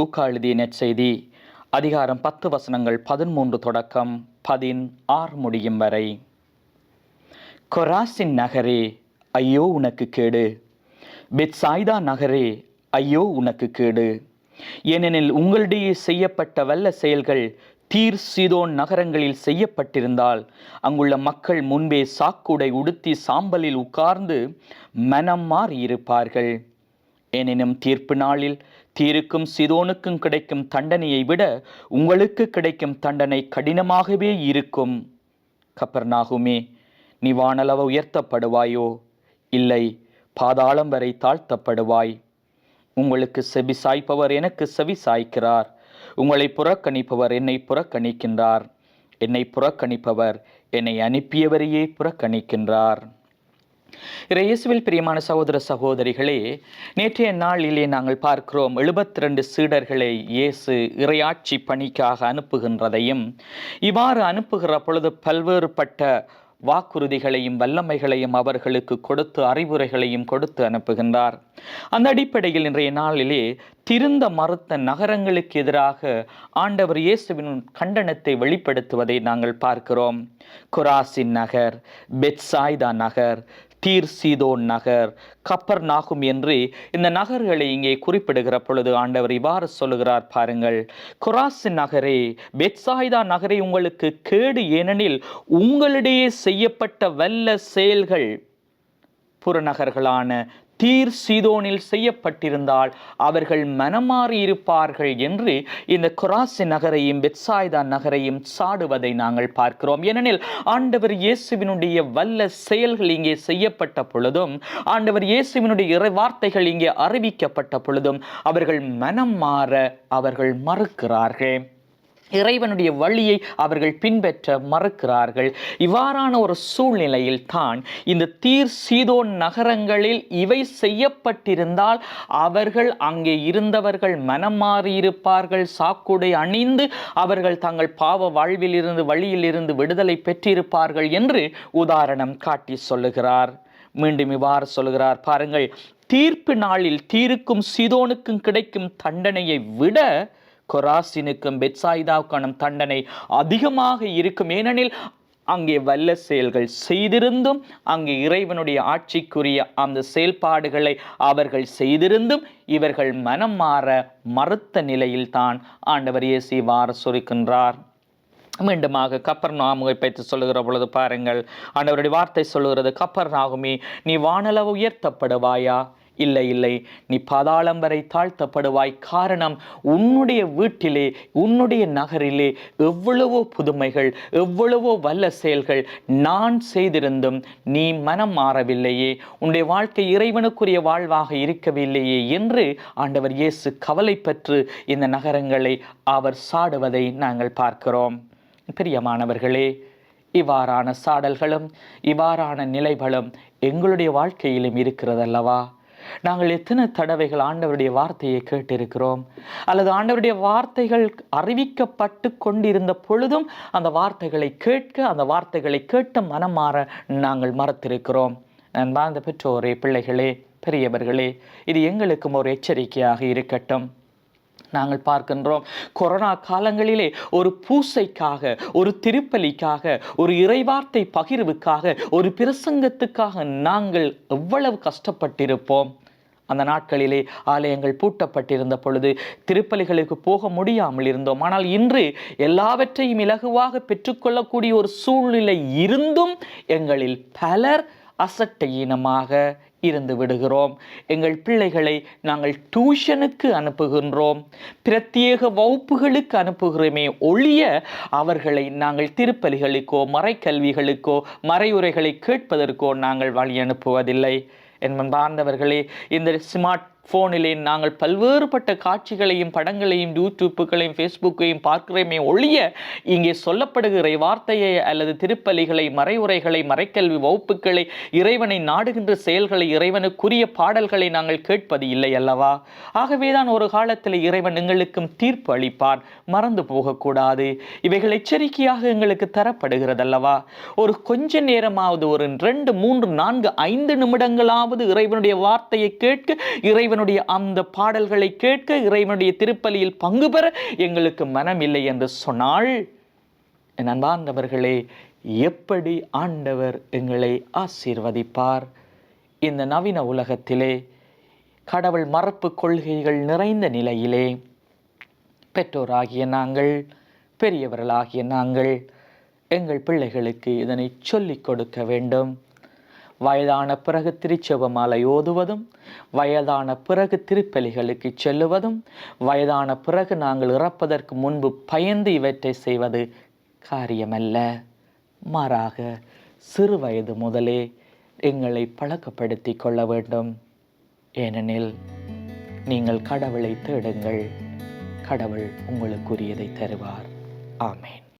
லூக்கா எழுதிய நற்செய்தி அதிகாரம் பத்து வசனங்கள் பதிமூன்று தொடக்கம் பதின் ஆறு முடியும் வரை. கொராசின் நகரே ஐயோ உனக்கு கேடு. பெட்சாய்தா நகரே ஐயோ உனக்கு கேடு. ஏனெனில் உங்களிடையே செய்யப்பட்ட வல்ல செயல்கள் தீர் சீதோன் நகரங்களில் செய்யப்பட்டிருந்தால் அங்குள்ள மக்கள் முன்பே சாக்குடை உடுத்தி சாம்பலில் உட்கார்ந்து மனம் மாறியிருப்பார்கள். எனினும் தீர்ப்பு நாளில் தீருக்கும் சிதோனுக்கும் கிடைக்கும் தண்டனையை விட உங்களுக்கு கிடைக்கும் தண்டனை கடினமாகவே இருக்கும். கப்பர்நாகுமே நீ வானளவு உயர்த்தப்படுவாயோ? இல்லை பாதாளம் வரை தாழ்த்தப்படுவாய். உங்களுக்கு செவி சாய்ப்பவர் எனக்கு செவி சாய்க்கிறார் உங்களை புறக்கணிப்பவர் என்னை புறக்கணிக்கின்றார். என்னை புறக்கணிப்பவர் என்னை அனுப்பியவரையே புறக்கணிக்கின்றார். இயேசுவில் பிரியமான சகோதர சகோதரிகளே நேற்றைய நாளிலே நாங்கள் பார்க்கிறோம் எழுபத்தி ரெண்டு சீடர்களை இயேசு இறையாட்சி பணிக்காக அனுப்புகின்றதையும் இவ்வாறு அனுப்புகிற பொழுது பல்வேறுபட்ட வாக்குறுதிகளையும் வல்லமைகளையும் அவர்களுக்கு கொடுத்து அறிவுரைகளையும் கொடுத்து அனுப்புகின்றார். அந்த அடிப்படையில் இன்றைய நாளிலே திருந்த மறுத்த நகரங்களுக்கு எதிராக ஆண்டவர் இயேசுவின் கண்டனத்தை வெளிப்படுத்துவதை நாங்கள் பார்க்கிறோம். குராசின் நகர் பெட்சாய்தா நகர் தீர் சீதோன் நகர் கப்பர் நாகும் என்று இந்த நகர்களை இங்கே குறிப்பிடுகிற பொழுது ஆண்டவர் இவ்வாறு சொல்லுகிறார் பாருங்கள். குராசின் நகரே பெட்சாய்தா நகரே உங்களுக்கு கேடு ஏனெனில் உங்களிடையே செய்யப்பட்ட வல்ல செயல்கள் புறநகர்களான தீர் சீதோனில் செய்யப்பட்டிருந்தால் அவர்கள் மனமாறி இருப்பார்கள் என்று இந்த குராசி நகரையும் பெட்சாய்தா நகரையும் சாடுவதை நாங்கள் பார்க்கிறோம். ஏனெனில் ஆண்டவர் இயேசுவினுடைய வல்ல செயல்கள் இங்கே செய்யப்பட்ட பொழுதும் ஆண்டவர் இயேசுவினுடைய இறை வார்த்தைகள் இங்கே அறிவிக்கப்பட்ட பொழுதும் அவர்கள் மனம் மாற அவர்கள் மறுக்கிறார்கள். இறைவனுடைய வழியை அவர்கள் பின்பற்ற மறுக்கிறார்கள். இவ்வாறான ஒரு சூழ்நிலையில் தான் இந்த தீர் சீதோன் நகரங்களில் இவை செய்யப்பட்டிருந்தால் அவர்கள் அங்கே இருந்தவர்கள் மனம் மாறியிருப்பார்கள் சாக்குடை அணிந்து அவர்கள் தங்கள் பாவ வாழ்விலிருந்து வழியிலிருந்து விடுதலை பெற்றிருப்பார்கள் என்று உதாரணம் காட்டி சொல்லுகிறார். மீண்டும் இவ்வாறு சொல்லுகிறார். பாருங்கள் தீர்ப்பு நாளில் தீருக்கும் சீதோனுக்கும் கிடைக்கும் தண்டனையை விட கொராசினுக்கும் பெட்சாயிதாவுக்கான தண்டனை அதிகமாக இருக்கும். ஏனெனில் அங்கே வல்ல செயல்கள் செய்திருந்தும் அங்கே இறைவனுடைய ஆட்சிக்குரிய அந்த செயல்பாடுகளை அவர்கள் செய்திருந்தும் இவர்கள் மனம் மாற மறுத்த நிலையில்தான் ஆண்டவர் இயேசு வார சொருக்கின்றார் மீண்டுமாக கப்பர் நாமுகை பற்றி சொல்லுகிற பொழுது பாருங்கள். ஆண்டவருடைய வார்த்தை சொல்லுகிறது கப்பர் நாகுமி நீ வானளவு உயர்த்தப்படுவாயா? இல்லை இல்லை. நீ பாதாளம் வரை தாழ்த்தப்படுவாய். காரணம் உன்னுடைய வீட்டிலே உன்னுடைய நகரிலே எவ்வளவோ புதுமைகள் எவ்வளவோ வல்ல செயல்கள் நான் செய்திருந்தும் நீ மனம் மாறவில்லையே. உன்னுடைய வாழ்க்கை இறைவனுக்குரிய வாழ்வாக இருக்கவில்லையே என்று ஆண்டவர் இயேசு கவலை பெற்று இந்த நகரங்களை அவர் சாடுவதை நாங்கள் பார்க்கிறோம். பிரியமானவர்களே இவ்வாறான சாடல்களும் இவ்வாறான நிலைகளும் எங்களுடைய வாழ்க்கையிலும் இருக்கிறதல்லவா? நாங்கள் எத்தனை தடவைகள் ஆண்டவருடைய வார்த்தையை கேட்டிருக்கிறோம்? அல்லது ஆண்டவருடைய வார்த்தைகள் அறிவிக்கப்பட்டு கொண்டிருந்த பொழுதும் அந்த வார்த்தைகளை கேட்க அந்த வார்த்தைகளை கேட்டு மனம் மாற நாங்கள் மறத்திருக்கிறோம். நான் வாழ்ந்த பெற்றோரே பிள்ளைகளே பெரியவர்களே இது எங்களுக்கும் ஒரு எச்சரிக்கையாக இருக்கட்டும். நாங்கள் பார்க்கின்றோம். கொரோனா காலங்களிலே ஒரு பூசைக்காக ஒரு திருப்பலிக்காக ஒரு இறைவார்த்தை பகிர்வுக்காக ஒரு பிரசங்கத்துக்காக நாங்கள் எவ்வளவு கஷ்டப்பட்டிருப்போம். அந்த நாட்களிலே ஆலயங்கள் பூட்டப்பட்டிருந்த பொழுது திருப்பலிகளுக்கு போக முடியாமல் இருந்தோம். ஆனால் இன்று எல்லாவற்றையும் இலகுவாக பெற்றுக்கொள்ளக்கூடிய ஒரு சூழ்நிலை இருந்தும் எங்களில் பலர் அசட்டையீனமாக இருந்து விடுகிறோம். எங்கள் பிள்ளைகளை நாங்கள் டியூஷனுக்கு அனுப்புகின்றோம். பிரத்யேக வகுப்புகளுக்கு அனுப்புகிறோமே ஒழிய அவர்களை நாங்கள் திருப்பலிகளுக்கோ மறைக்கல்விகளுக்கோ மறையுரைகளை கேட்பதற்கோ நாங்கள் வழி அனுப்புவதில்லை. என்பார்ந்தவர்களே இந்த ஸ்மார்ட் ஃபோனிலே நாங்கள் பல்வேறுபட்ட காட்சிகளையும் படங்களையும் யூடியூப்புகளையும் ஃபேஸ்புக்கையும் பார்க்கிறோமே ஒழிய இங்கே சொல்லப்படுகிற வார்த்தையை அல்லது திருப்பலிகளை மறைவுரைகளை மறைக்கல்வி வகுப்புகளை இறைவனை நாடுகின்ற செயல்களை இறைவனுக்குரிய பாடல்களை நாங்கள் கேட்பது இல்லை அல்லவா? ஆகவே தான் ஒரு காலத்தில் இறைவன் எங்களுக்கும் தீர்ப்பு அளிப்பார் மறந்து போகக்கூடாது. இவைகள் எச்சரிக்கையாக எங்களுக்கு தரப்படுகிறது அல்லவா? ஒரு கொஞ்ச நேரமாவது ஒரு ரெண்டு மூன்று நான்கு ஐந்து நிமிடங்களாவது இறைவனுடைய வார்த்தையை கேட்க இறைவன் இறைவனுடைய அந்த பாடல்களை கேட்க இறைவனுடைய திருப்பலியில் பங்கு பெற எங்களுக்கு மனம் இல்லை என்று சொன்னால் என் எப்படி ஆண்டவர் எங்களை ஆசீர்வதிப்பார்? இந்த நவீன உலகத்திலே கடவுள் மறப்பு கொள்கைகள் நிறைந்த நிலையிலே பெற்றோராகிய நாங்கள் பெரியவர்களாகிய நாங்கள் எங்கள் பிள்ளைகளுக்கு இதனை சொல்லிக் கொடுக்க வேண்டும். வயதான பிறகு திருச்செபமாலை ஓதுவதும் வயதான பிறகு திருப்பலிகளுக்கு செல்லுவதும் வயதான பிறகு நாங்கள் இறப்பதற்கு முன்பு பயந்து இவற்றை செய்வது காரியமல்ல. மாறாக சிறு வயது முதலே எங்களை பழக்கப்படுத்தி கொள்ள வேண்டும். ஏனெனில் நீங்கள் கடவுளை தேடுங்கள். கடவுள் உங்களுக்குரியதை தருவார். ஆமேன்.